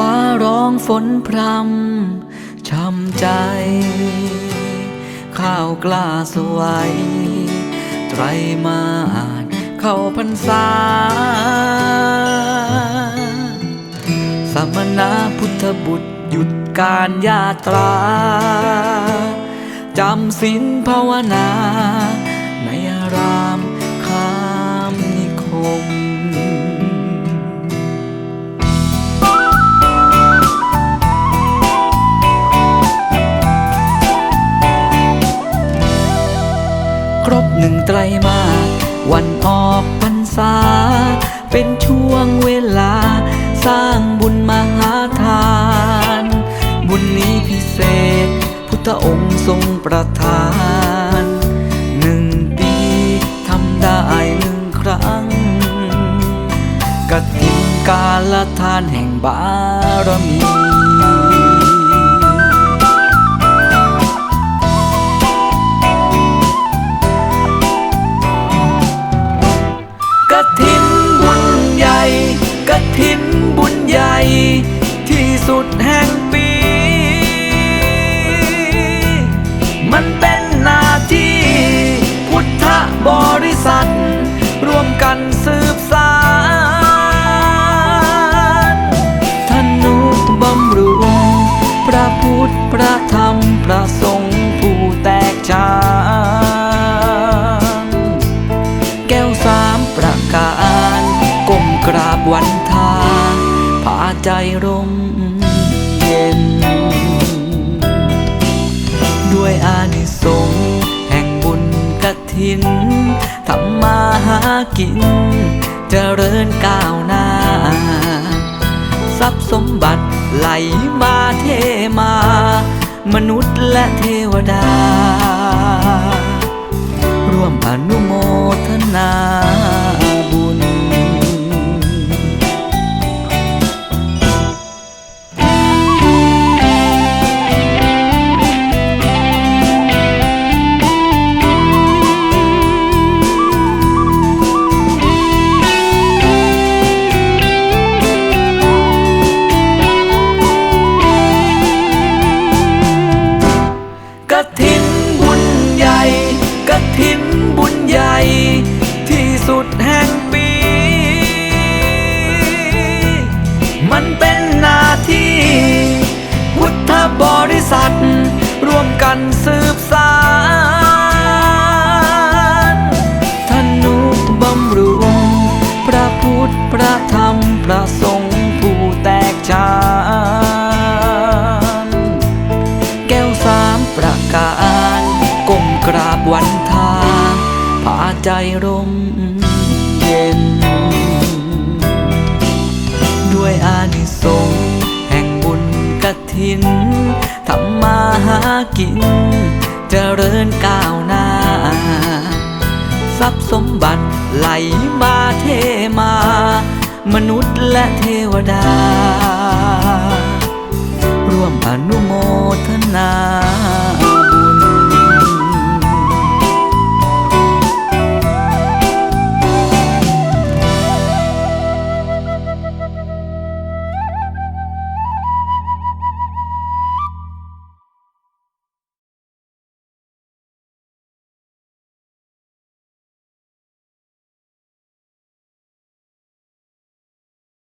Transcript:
ฟ้าร้องฝนพรำช้ำใจ ข้าวกล้าสวย ไตรมาสเข้าพรรษา สมณะพุทธบุตรหยุดการยาตรา จำศีลภาวนา วันออกพรรษา เป็นช่วงเวลา สร้างบุญมหาทาน บุญนี้พิเศษ พุทธองค์ทรงประทาน หนึ่งปีทำได้หนึ่งครั้งกฐินกาลทานแห่งบารมี ที่สุดแห่งปี มันเป็น ใจร่มเย็น ด้วยอานิสงส์แห่งบุญกฐินทำมาหากินเจริญก้าวหน้า ทรัพย์สมบัติไหลมาเทมา มนุษย์และเทวดา ใจร่มเย็น ด้วยอานิสงส์แห่งบุญกฐินทำมาหากินเจริญก้าวหน้า ทรัพย์สมบัติไหลมาเทมา มนุษย์และเทวดา ร่วมอนุโมทนา